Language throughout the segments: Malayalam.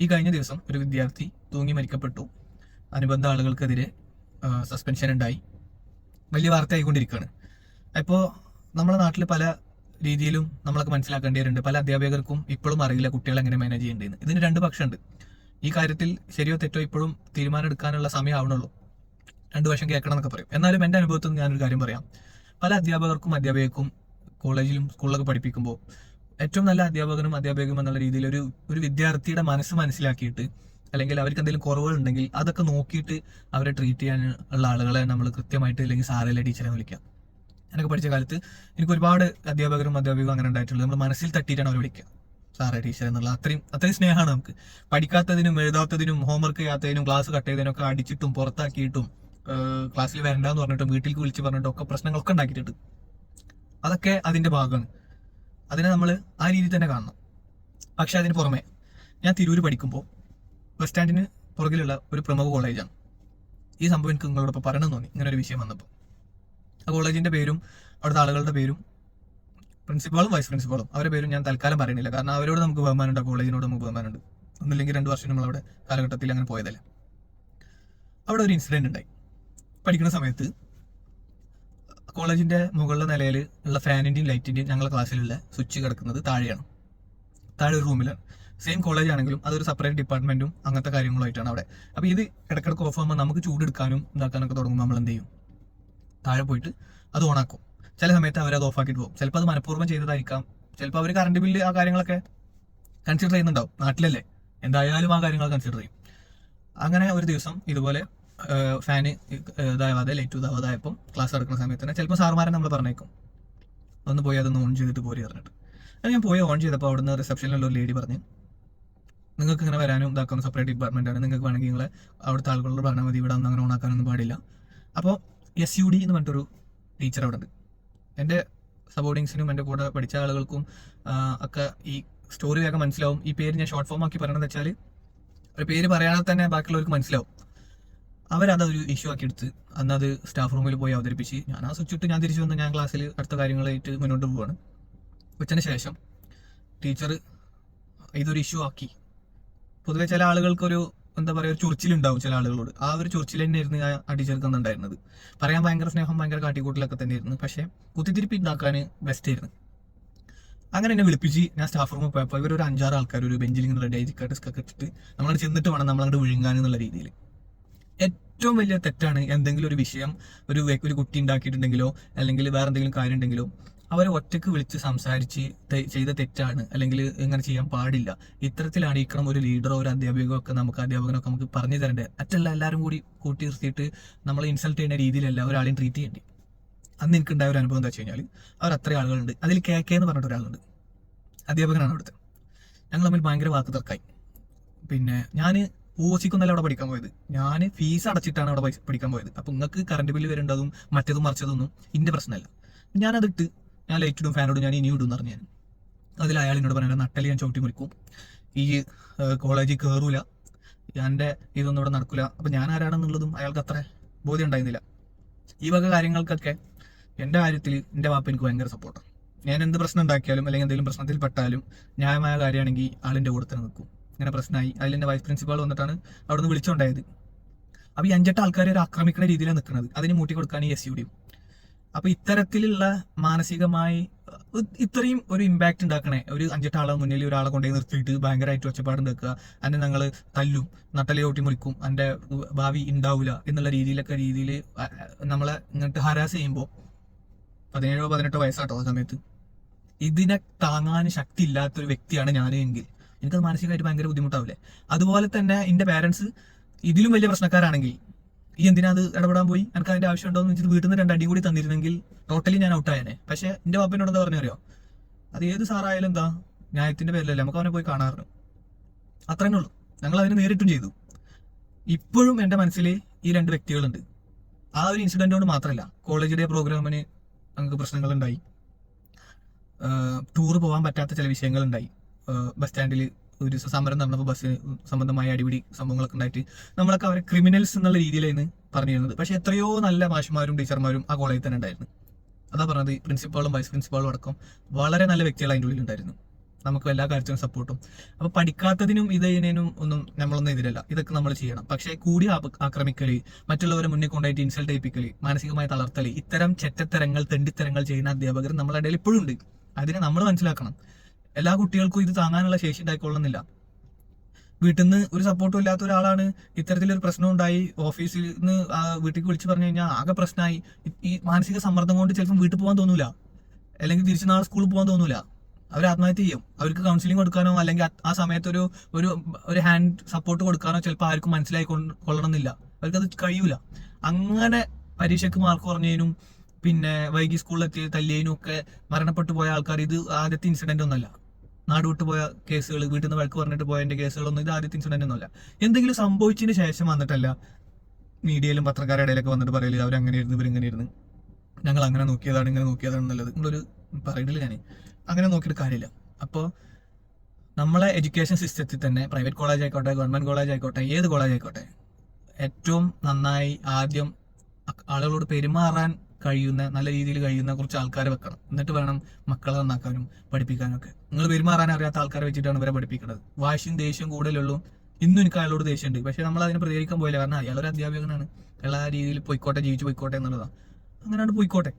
ഈ കഴിഞ്ഞ ദിവസം ഒരു വിദ്യാർത്ഥി തൂങ്ങി മരിക്കപ്പെട്ടു. അനുബന്ധ ആളുകൾക്കെതിരെ സസ്പെൻഷൻ ഉണ്ടായി. വലിയ വാർത്തയായിക്കൊണ്ടിരിക്കുകയാണ് അപ്പോൾ നമ്മുടെ നാട്ടിൽ പല രീതിയിലും നമ്മളൊക്കെ മനസ്സിലാക്കേണ്ടവരുണ്ട് പല അധ്യാപകർക്കും ഇപ്പോഴും അറിയില്ല കുട്ടികളെ എങ്ങനെ മാനേജ് ചെയ്യേണ്ടതെന്ന് ഇതിന് രണ്ട് പക്ഷമുണ്ട്. ഈ കാര്യത്തിൽ ശരിയോ തെറ്റോ ഇപ്പോഴും തീരുമാനം എടുക്കാനുള്ള സമയം ആവണുള്ളൂ. രണ്ടു വർഷം കേൾക്കണം എന്നൊക്കെ പറയും. എന്നാലും എന്റെ അനുഭവത്തിൽ നിന്ന് ഞാനൊരു കാര്യം പറയാം. പല അധ്യാപകർക്കും അധ്യാപകർക്കും കോളേജിലും സ്കൂളിലൊക്കെ പഠിപ്പിക്കുമ്പോൾ ഏറ്റവും നല്ല അധ്യാപകനും അധ്യാപകനും എന്നുള്ള രീതിയിൽ ഒരു ഒരു വിദ്യാർത്ഥിയുടെ മനസ്സ് മനസ്സിലാക്കിയിട്ട് അല്ലെങ്കിൽ അവർക്ക് എന്തെങ്കിലും കുറവുകൾ ഉണ്ടെങ്കിൽ അതൊക്കെ നോക്കിയിട്ട് അവരെ ട്രീറ്റ് ചെയ്യാൻ ഉള്ള ആളുകളെ നമ്മൾ കൃത്യമായിട്ട് അല്ലെങ്കിൽ സാറല്ലേ ടീച്ചറെ വിളിക്കാം. ഞാനൊക്കെ പഠിച്ച കാലത്ത് എനിക്ക് ഒരുപാട് അധ്യാപകരും അധ്യാപകരും അങ്ങനെ ഉണ്ടായിട്ടുള്ളത് നമ്മൾ മനസ്സിൽ തട്ടിയിട്ടാണ് അവരെ വിളിക്കുക. സാറേ ടീച്ചർ എന്നുള്ള അത്രയും അത്രയും സ്നേഹമാണ് നമുക്ക്. പഠിക്കാത്തതിനും എഴുതാത്തതിനും ഹോംവർക്ക് ചെയ്യാത്തതിനും ക്ലാസ് കട്ട് ചെയ്തതിനും ഒക്കെ അടിച്ചിട്ടും പുറത്താക്കിയിട്ടും ക്ലാസ്സിൽ വരണ്ടെന്ന് പറഞ്ഞിട്ടും വീട്ടിലേക്ക് വിളിച്ച് പറഞ്ഞിട്ടും ഒക്കെ പ്രശ്നങ്ങളൊക്കെ ഉണ്ടാക്കിയിട്ടുണ്ട്. അതൊക്കെ അതിന്റെ ഭാഗമാണ്. അതിനെ നമ്മൾ ആ രീതിയിൽ തന്നെ കാണണം. പക്ഷെ അതിന് പുറമെ ഞാൻ തിരൂര് പഠിക്കുമ്പോൾ ബസ് സ്റ്റാൻഡിന് പുറകിലുള്ള ഒരു പ്രമുഖ കോളേജാണ് ഈ സംഭവം എനിക്ക് നിങ്ങളോടൊപ്പം പറയണമെന്ന് തോന്നി. ഇങ്ങനെ ഒരു വിഷയം വന്നപ്പോൾ ആ കോളേജിന്റെ പേരും അവിടുത്തെ ആളുകളുടെ പേരും പ്രിൻസിപ്പാളും വൈസ് പ്രിൻസിപ്പാളും അവരുടെ പേരും ഞാൻ തൽക്കാലം പറയുന്നില്ല. കാരണം അവരോട് നമുക്ക് ബഹുമാനമുണ്ട് ആ കോളേജിനോട് നമുക്ക് ബഹുമാനമുണ്ട്. ഒന്നില്ലെങ്കിൽ രണ്ട് വർഷം നമ്മൾ അവിടെ കാലഘട്ടത്തിൽ അങ്ങനെ പോയതല്ല. അവിടെ ഒരു ഇൻസിഡന്റ് ഉണ്ടായി. പഠിക്കുന്ന സമയത്ത് കോളേജിന്റെ മുകളിലെ നിലയിൽ ഉള്ള ഫാനിന്റെയും ലൈറ്റിന്റെയും ഞങ്ങളുടെ ക്ലാസ്സിലുള്ള സ്വിച്ച് കിടക്കുന്നത് താഴെയാണ്. താഴെ ഒരു റൂമിലാണ് സെയിം കോളേജ് ആണെങ്കിലും അതൊരു സെപ്പറേറ്റ് ഡിപ്പാർട്ട്മെന്റും അങ്ങനത്തെ കാര്യങ്ങളായിട്ടാണ് അവിടെ. അപ്പൊ ഇത് ഇടക്കിടക്ക് ഓഫ് ആകുമ്പോൾ നമുക്ക് ചൂടെടുക്കാനും ഇതാക്കാനൊക്കെ തുടങ്ങുമ്പോൾ നമ്മൾ എന്ത് ചെയ്യും? താഴെ പോയിട്ട് അത് ഓണാക്കും ചില സമയത്ത് അവർ അത് ഓഫാക്കിയിട്ട് പോകും. ചിലപ്പോൾ അത് മനഃപൂർവം ചെയ്തതായിരിക്കാം. ചിലപ്പോൾ അവർ കറണ്ട് ബില്ല് ആ കാര്യങ്ങളൊക്കെ കൺസിഡർ ചെയ്യുന്നുണ്ടാവും. നാട്ടിലല്ലേ? എന്തായാലും ആ കാര്യങ്ങൾ കൺസിഡർ ചെയ്യും. അങ്ങനെ ഒരു ദിവസം ഇതുപോലെ ഫാന് ഇതാവാതെ ലൈറ്റ് ഇതാവാതായപ്പം ക്ലാസ് എടുക്കുന്ന സമയത്ത് തന്നെ ചിലപ്പോൾ സാർമാരെ നമ്മൾ പറഞ്ഞേക്കും. ഒന്ന് പോയി അതൊന്ന് ഓൺ ചെയ്തിട്ട് പോരി പറഞ്ഞിട്ട്. അത് ഞാൻ പോയി ഓൺ ചെയ്തപ്പോൾ അവിടുന്ന് റിസപ്ഷനിലുള്ള ഒരു ലേഡി പറഞ്ഞു നിങ്ങൾക്ക് ഇങ്ങനെ വരാനും ഇതാക്കുന്ന സെപ്പറേറ്റ് ഡിപ്പാർട്ട്മെന്റ് ആണ്. നിങ്ങൾക്ക് വേണമെങ്കിൽ നിങ്ങളെ അവിടുത്തെ ആളുകളോട് പറഞ്ഞാൽ മതി. ഇവിടെ ഒന്നും അങ്ങനെ ഓണാക്കാനൊന്നും പാടില്ല. അപ്പോൾ എസ് യു ഡി എന്ന് പറഞ്ഞിട്ടൊരു ടീച്ചർ അവിടെ ഉണ്ട്. എന്റെ സബോർഡിങ്സിനും എന്റെ കൂടെ പഠിച്ച ആളുകൾക്കും ഒക്കെ ഈ സ്റ്റോറി വേഗം മനസ്സിലാവും. ഈ പേര് ഞാൻ ഷോർട്ട് ഫോം ആക്കി പറയണമെന്ന് വെച്ചാൽ ഒരു പേര് പറയാതെ തന്നെ ബാക്കിയുള്ളവർക്ക് മനസ്സിലാവും. അവരതൊരു ഇഷ്യൂ ആക്കി എടുത്ത് അന്ന് അത് സ്റ്റാഫ് റൂമിൽ പോയി അവതരിപ്പിച്ച് ഞാൻ ആ സ്വിച്ച് ഇട്ട് ഞാൻ തിരിച്ചു വന്ന് ഞാൻ ക്ലാസ്സിൽ അടുത്ത കാര്യങ്ങളായിട്ട് മുന്നോട്ട് പോവാണ്. ഉച്ചന് ശേഷം ടീച്ചർ ഇതൊരു ഇഷ്യൂ ആക്കി. പൊതുവെ ചില ആളുകൾക്കൊരു എന്താ പറയുക ഒരു ചൊറിച്ചിലുണ്ടാവും ചില ആളുകളോട്. ആ ഒരു ചൊറിച്ചിൽ തന്നെയായിരുന്നു ആ ടീച്ചർക്ക് അന്ന് ഉണ്ടായിരുന്നത് പറയാൻ ഭയങ്കര സ്നേഹം ഭയങ്കര കാട്ടിക്കൂട്ടിലൊക്കെ തന്നെയായിരുന്നു. പക്ഷേ കുത്തിത്തിരിപ്പ് ഉണ്ടാക്കാൻ ബെസ്റ്റ് ആയിരുന്നു. അങ്ങനെ എന്നെ വിളിപ്പിച്ച് ഞാൻ സ്റ്റാഫ് റൂമിൽ പോയപ്പോൾ ഇവർ ഒരു അഞ്ചാറ് ആൾക്കാർ ഒരു ബെഞ്ചിലിങ്ങനെ റെഡി ആയി ഡിസ്കൊക്കെ ഇട്ടിട്ട് നമ്മളവിടെ ചെന്നിട്ട് വേണം നമ്മളങ്ങോട്ട് വിഴുങ്ങാൻ എന്നുള്ള രീതിയിൽ ഏറ്റവും വലിയ തെറ്റാണ് എന്തെങ്കിലും ഒരു വിഷയം ഒരു ഒരു കുട്ടി ഉണ്ടാക്കിയിട്ടുണ്ടെങ്കിലോ അല്ലെങ്കിൽ വേറെ എന്തെങ്കിലും കാര്യം ഉണ്ടെങ്കിലോ അവരെ ഒറ്റയ്ക്ക് വിളിച്ച് സംസാരിച്ച് ചെയ്ത തെറ്റാണ്. അല്ലെങ്കിൽ ഇങ്ങനെ ചെയ്യാൻ പാടില്ല. ഇത്തരത്തിലാണ് ഇക്കണം ഒരു ലീഡറോ ഒരു അധ്യാപകമോ ഒക്കെ നമുക്ക് അധ്യാപകനൊക്കെ നമുക്ക് പറഞ്ഞു തരേണ്ടത് അറ്റല്ല എല്ലാവരും കൂടി കൂട്ടി നിർത്തിയിട്ട് നമ്മളെ ഇൻസൾട്ട് ചെയ്യുന്ന രീതിയിലല്ല ഒരാളെയും ട്രീറ്റ് ചെയ്യേണ്ടി. അന്ന് എനിക്കുണ്ടായ ഒരു അനുഭവം എന്താ വെച്ച് കഴിഞ്ഞാൽ അവർ അത്രയും ആളുകളുണ്ട്. അതിൽ കെ കെ എന്ന് പറഞ്ഞിട്ട് ഒരാളുണ്ട്. അധ്യാപകനാണ് അവിടുത്തെ. ഞങ്ങൾ തമ്മിൽ ഭയങ്കര വാക്ക് തർക്കായി പിന്നെ ഞാൻ ഓസിക്കൊന്നല്ല അവിടെ പഠിക്കാൻ പോയത്. ഞാൻ ഫീസ് അടച്ചിട്ടാണ് അവിടെ പഠിക്കാൻ പോയത്. അപ്പൊ നിങ്ങൾക്ക് കറണ്ട് ബില്ല് വരേണ്ടതും മറ്റേതും മറിച്ചതൊന്നും ഇന്റെ പ്രശ്നമല്ല. ഞാനതിട്ട് ഞാൻ ലൈറ്റ് ഇടും ഫാനോടും ഞാൻ ഇനി ഇടും എന്ന് പറഞ്ഞു ഞാൻ. അതിൽ അയാൾ എന്നോട് പറഞ്ഞ നട്ടൽ ഞാൻ ചവിട്ടി മുറിക്കും. ഈ കോളേജിൽ കയറൂല എന്റെ ഇതൊന്നും ഇവിടെ നടക്കില്ല അപ്പൊ ഞാൻ ആരാണെന്നുള്ളതും അയാൾക്ക് അത്ര ബോധ്യം ഉണ്ടായിരുന്നില്ല. ഈ വക കാര്യങ്ങൾക്കൊക്കെ എന്റെ കാര്യത്തിൽ എന്റെ വാപ്പ എനിക്ക് ഭയങ്കര സപ്പോർട്ടാണ് ഞാൻ എന്ത് പ്രശ്നം ഉണ്ടാക്കിയാലും അല്ലെങ്കിൽ എന്തെങ്കിലും പ്രശ്നത്തിൽ പെട്ടാലും ന്യായമായ കാര്യമാണെങ്കിൽ ആളിന്റെ കൂടെ തന്നെ നിൽക്കും. ഇങ്ങനെ പ്രശ്നമായി. അതിൽ എന്റെ വൈസ് പ്രിൻസിപ്പാൾ വന്നിട്ടാണ് അവിടെ നിന്ന് വിളിച്ചുണ്ടായത്. അപ്പൊ ഈ അഞ്ചെട്ട് ആൾക്കാരെ ഒരു ആക്രമിക്കുന്ന രീതിയിലാണ് നിൽക്കുന്നത് അതിന് മൂട്ടി കൊടുക്കാൻ ഈ എസ് യു. ഡി അപ്പൊ ഇത്തരത്തിലുള്ള മാനസികമായി ഇത്രയും ഒരു ഇമ്പാക്ട് ഉണ്ടാക്കണേ. ഒരു അഞ്ചെട്ട് ആളെ മുന്നിൽ ഒരാളെ കൊണ്ടുപോയി നിർത്തിയിട്ട് ഭയങ്കരമായിട്ട് ഒച്ചപ്പാട് ഉണ്ടാക്കുക. അതിനെ ഞങ്ങൾ തല്ലും നട്ടലി ഓട്ടി മുറിക്കും എന്റെ ഭാവി ഉണ്ടാവില്ല എന്നുള്ള രീതിയിലൊക്കെ രീതിയിൽ നമ്മളെ ഇങ്ങോട്ട് ഹരാസ് ചെയ്യുമ്പോൾ പതിനേഴോ പതിനെട്ടോ വയസ്സാട്ടോ ആ സമയത്ത് ഇതിനെ താങ്ങാൻ ശക്തി ഇല്ലാത്തൊരു വ്യക്തിയാണ് ഞാൻ എങ്കിൽ. എനിക്കത് മാനസികമായിട്ട് ഭയങ്കര ബുദ്ധിമുട്ടാവില്ലേ? അതുപോലെ തന്നെ എന്റെ പാരന്റ്സ് ഇതിലും വലിയ പ്രശ്നക്കാരാണെങ്കിൽ ഈ എന്തിനാ അത് ഇടപെടാൻ പോയി? എനിക്ക് അതിന്റെ ആവശ്യം ഉണ്ടോ എന്ന് വെച്ചിട്ട് വീട്ടിൽ നിന്ന് രണ്ടടി കൂടി തന്നിരുന്നെങ്കിൽ ടോട്ടലി ഞാൻ ഔട്ടായനെ പക്ഷെ എന്റെ പാപ്പനോട് എന്താ പറഞ്ഞറിയോ? അത് ഏത് സാറായാലും എന്താ ന്യായത്തിന്റെ പേരിലല്ലേ നമുക്ക് അവനെ പോയി കാണാറുണ്ട് അത്രേ ഉള്ളൂ. ഞങ്ങൾ അതിനെ നേരിട്ടും ചെയ്തു. ഇപ്പോഴും എന്റെ മനസ്സിൽ ഈ രണ്ട് വ്യക്തികളുണ്ട്. ആ ഒരു ഇൻസിഡന്റ് കൊണ്ട് മാത്രമല്ല കോളേജ് ഡേ പ്രോഗ്രാമിന് ഞങ്ങൾക്ക് പ്രശ്നങ്ങളുണ്ടായി. ടൂർ പോകാൻ പറ്റാത്ത ചില വിഷയങ്ങളുണ്ടായി. ബസ് സ്റ്റാൻഡിൽ ഒരു സമരം നടന്നപ്പോൾ ബസ് സംബന്ധമായ അടിപിടി സംഭവങ്ങളൊക്കെ ഉണ്ടായിട്ട് നമ്മളൊക്കെ അവരെ ക്രിമിനൽസ് എന്നുള്ള രീതിയിലായിരുന്നു പറഞ്ഞിരുന്നത്. പക്ഷെ എത്രയോ നല്ല മാഷന്മാരും ടീച്ചർമാരും ആ കോളേജിൽ തന്നെ ഉണ്ടായിരുന്നു. അതാ പറഞ്ഞത് പ്രിൻസിപ്പാളും വൈസ് പ്രിൻസിപ്പാളും അടക്കം വളരെ നല്ല വ്യക്തികൾ അതിന്റെ ഉള്ളിൽ ഉണ്ടായിരുന്നു. നമുക്ക് എല്ലാ കാര്യത്തിനും സപ്പോർട്ടും അപ്പൊ പഠിക്കാത്തതിനും ഇത് ചെയ്യുന്നതിനും ഒന്നും നമ്മളൊന്നും എതിരല്ല. ഇതൊക്കെ നമ്മൾ ചെയ്യണം. പക്ഷേ കൂടി ആക്രമിക്കൽ മറ്റുള്ളവരെ മുന്നിൽ കൊണ്ടായിട്ട് ഇൻസൾട്ട് ഏൽപ്പിക്കൽ മാനസികമായ തളർത്തൽ ഇത്തരം ചെറ്റത്തരങ്ങൾ തെണ്ടിത്തരങ്ങൾ ചെയ്യുന്ന അധ്യാപകർ നമ്മളുടെ ഇടയിൽ ഇപ്പോഴും ഉണ്ട്. അതിനെ നമ്മൾ മനസ്സിലാക്കണം. എല്ലാ കുട്ടികൾക്കും ഇത് താങ്ങാനുള്ള ശേഷി ഉണ്ടായിക്കൊള്ളുന്നില്ല. വീട്ടിൽ നിന്ന് ഒരു സപ്പോർട്ടും ഇല്ലാത്ത ഒരാളാണ് ഇത്തരത്തിലൊരു പ്രശ്നം ഉണ്ടായി. ഓഫീസിൽ നിന്ന് വീട്ടിലേക്ക് വിളിച്ചു പറഞ്ഞു കഴിഞ്ഞാൽ ആകെ പ്രശ്നമായി ഈ മാനസിക സമ്മർദ്ദം കൊണ്ട് ചിലപ്പം വീട്ടിൽ പോകാൻ തോന്നൂല. അല്ലെങ്കിൽ തിരിച്ച് നാളെ സ്കൂളിൽ പോകാൻ തോന്നൂല. അവർ ആത്മഹത്യ ചെയ്യും. അവർക്ക് കൗൺസിലിംഗ് കൊടുക്കാനോ അല്ലെങ്കിൽ ആ- സമയത്ത് ഒരു ഒരു ഒരു ഹാൻഡ് സപ്പോർട്ട് കൊടുക്കാനോ ചിലപ്പോൾ ആർക്കും മനസ്സിലായി കൊള്ളണമെന്നില്ല. അവർക്കത് കഴിയൂല. അങ്ങനെ പരീക്ഷയ്ക്ക് മാർക്ക് കുറഞ്ഞതിനും പിന്നെ വൈകി സ്കൂളിലെത്തി തല്ലിയതിനും ഒക്കെ മരണപ്പെട്ടു പോയ ആൾക്കാർ ഇത് ആദ്യത്തെ ഇൻസിഡന്റ് ഒന്നല്ല നാട് വിട്ടുപോയ കേസുകൾ വീട്ടിൽ നിന്ന് വഴക്ക് പറഞ്ഞിട്ട് പോയതിന്റെ കേസുകളൊന്നും ഇത് ആദ്യത്തെ ഇൻസിഡന്റ് ഒന്നുമല്ല. എന്തെങ്കിലും സംഭവിച്ചതിന് ശേഷം വന്നിട്ടല്ല മീഡിയയിലും പത്രക്കാരുടെ ഇടയിലൊക്കെ വന്നിട്ട് പറയൽ അവരങ്ങനെയായിരുന്നു ഇവരിങ്ങനെയായിരുന്നു ഞങ്ങൾ അങ്ങനെ നോക്കിയതാണ് ഇങ്ങനെ നോക്കിയതാണ് എന്നുള്ളത്. നിങ്ങളൊരു പറയുന്നില്ല ഞാൻ അങ്ങനെ നോക്കിയിട്ട് കാര്യമില്ല. അപ്പോൾ നമ്മളെ എഡ്യൂക്കേഷൻ സിസ്റ്റത്തിൽ തന്നെ പ്രൈവറ്റ് കോളേജ് ആയിക്കോട്ടെ ഗവൺമെന്റ് കോളേജ് ആയിക്കോട്ടെ ഏത് കോളേജ് ആയിക്കോട്ടെ ഏറ്റവും നന്നായി ആദ്യം ആളുകളോട് പെരുമാറാൻ കഴിയുന്ന നല്ല രീതിയിൽ കഴിയുന്ന കുറച്ച് ആൾക്കാരെ വെക്കണം. എന്നിട്ട് വേണം മക്കളെ നന്നാക്കാനും പഠിപ്പിക്കാനൊക്കെ. നിങ്ങൾ പെരുമാറാൻ അറിയാത്ത ആൾക്കാരെ വെച്ചിട്ടാണ് ഇവരെ പഠിപ്പിക്കുന്നത് വാശിയും ദേഷ്യവും കൂടുതലുള്ളൂ ഇന്നും എനിക്ക് അയാളോട് ദേഷ്യമുണ്ട്. പക്ഷെ നമ്മൾ അതിനെ പ്രതികരിക്കാൻ പോയില്ല. കാരണം അയാളൊരു അധ്യാപകനാണ്. അയാൾ ആ രീതിയിൽ പോയിക്കോട്ടെ ജീവിച്ചു പോയിക്കോട്ടെ എന്നുള്ളതാണ്. അങ്ങനെയാണ് പോയിക്കോട്ടെ.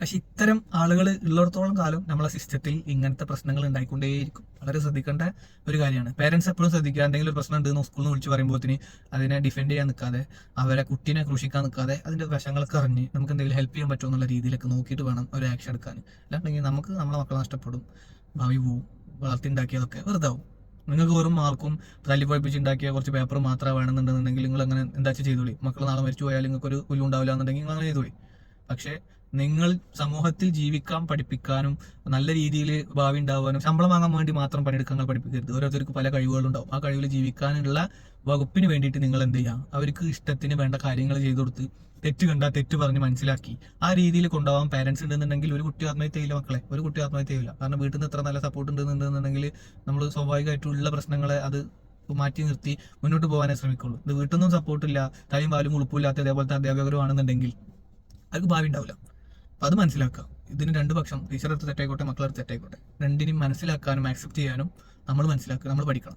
പക്ഷെ ഇത്തരം ആളുകൾ ഉള്ളിടത്തോളം കാലം നമ്മളെ സിസ്റ്റത്തിൽ ഇങ്ങനത്തെ പ്രശ്നങ്ങൾ ഉണ്ടായിക്കൊണ്ടേയിരിക്കും. വളരെ ശ്രദ്ധിക്കേണ്ട ഒരു കാര്യമാണ്. പേരൻസ് എപ്പോഴും ശ്രദ്ധിക്കുക. എന്തെങ്കിലും ഒരു പ്രശ്നം ഉണ്ട് സ്കൂളിൽ നിന്ന് വിളിച്ച് പറയുമ്പോഴത്തേന് അതിനെ ഡിഫെൻഡ് ചെയ്യാൻ നിൽക്കാതെ അവരെ കുട്ടീനെ ക്രൂശിക്കാൻ നിൽക്കാതെ അതിന്റെ വശങ്ങളൊക്കെ അറിഞ്ഞ് നമുക്ക് എന്തെങ്കിലും ഹെൽപ്പ് ചെയ്യാൻ പറ്റുമോ എന്നുള്ള രീതിയിലൊക്കെ നോക്കിയിട്ട് വേണം ഒരു ആക്ഷൻ എടുക്കാൻ. അല്ലാണ്ടെങ്കിൽ നമുക്ക് നമ്മളെ മക്കളെ നഷ്ടപ്പെടും. ഭാവി പോവും. വളർത്തിണ്ടാക്കിയതൊക്കെ വെറുതെ ആവും നിങ്ങൾക്ക് വെറും മാർക്കും തല്ലി പഠിപ്പിച്ച് ഉണ്ടാക്കിയ കുറച്ച് പേപ്പർ മാത്രമേ വേണമെന്നുണ്ടെന്നുണ്ടെങ്കിൽ നിങ്ങൾ അങ്ങനെ എന്താ ചെയ്തോളി? മക്കൾ നാളെ മരിച്ചു പോയാൽ നിങ്ങൾക്ക് ഒരു പുല്ലും ഉണ്ടാവില്ല എന്നുണ്ടെങ്കിൽ നിങ്ങൾ അങ്ങനെ ചെയ്തോളി. പക്ഷേ നിങ്ങൾ സമൂഹത്തിൽ ജീവിക്കാൻ പഠിപ്പിക്കാനും നല്ല രീതിയിൽ ഭാവി ഉണ്ടാവാനും ശമ്പളം വാങ്ങാൻ വേണ്ടി മാത്രം പണിയെടുക്കാൻ പഠിപ്പിക്കരുത്. ഓരോരുത്തർക്ക് പല കഴിവുകളുണ്ടാവും. ആ കഴിവിൽ ജീവിക്കാനുള്ള വകുപ്പിന് വേണ്ടിയിട്ട് നിങ്ങൾ എന്ത് ചെയ്യാം? അവർക്ക് ഇഷ്ടത്തിന് വേണ്ട കാര്യങ്ങൾ ചെയ്തു കൊടുത്ത് തെറ്റ് കണ്ട തെറ്റ് പറഞ്ഞ് മനസ്സിലാക്കി. ആ രീതിയിൽ കൊണ്ടുപോകാൻ പാരന്റ്സ് ഉണ്ടെന്നുണ്ടെങ്കിൽ ഒരു കുട്ടി ആത്മഹത്യ മക്കളെ. ഒരു കുട്ടി ആത്മഹത്യ കാരണം വീട്ടിൽ നിന്ന് ഇത്ര നല്ല സപ്പോർട്ട് ഉണ്ടെന്നുണ്ടെന്നുണ്ടെങ്കിൽ നമ്മൾ സ്വാഭാവികമായിട്ടുള്ള പ്രശ്നങ്ങളെ അത് മാറ്റി നിർത്തി മുന്നോട്ട് പോകാനേ ശ്രമിക്കുള്ളൂ. ഇത് വീട്ടിൽ നിന്നും സപ്പോർട്ടില്ല തലയും പാലും ഉളുപ്പില്ലാത്ത അതേപോലത്തെ അധ്യാപകരും ആണെന്നുണ്ടെങ്കിൽ അവർക്ക് ഭാവി ഉണ്ടാവില്ല. അത് മനസ്സിലാക്കുക. ഇതിന് രണ്ട് പക്ഷം. ടീച്ചർ അടുത്ത് തെറ്റായിക്കോട്ടെ മക്കളെടുത്ത് തെറ്റായിക്കോട്ടെ. രണ്ടിനും മനസ്സിലാക്കാനും ആക്സെപ്റ്റ് ചെയ്യാനും നമ്മൾ മനസ്സിലാക്കുക. നമ്മൾ പഠിക്കണം.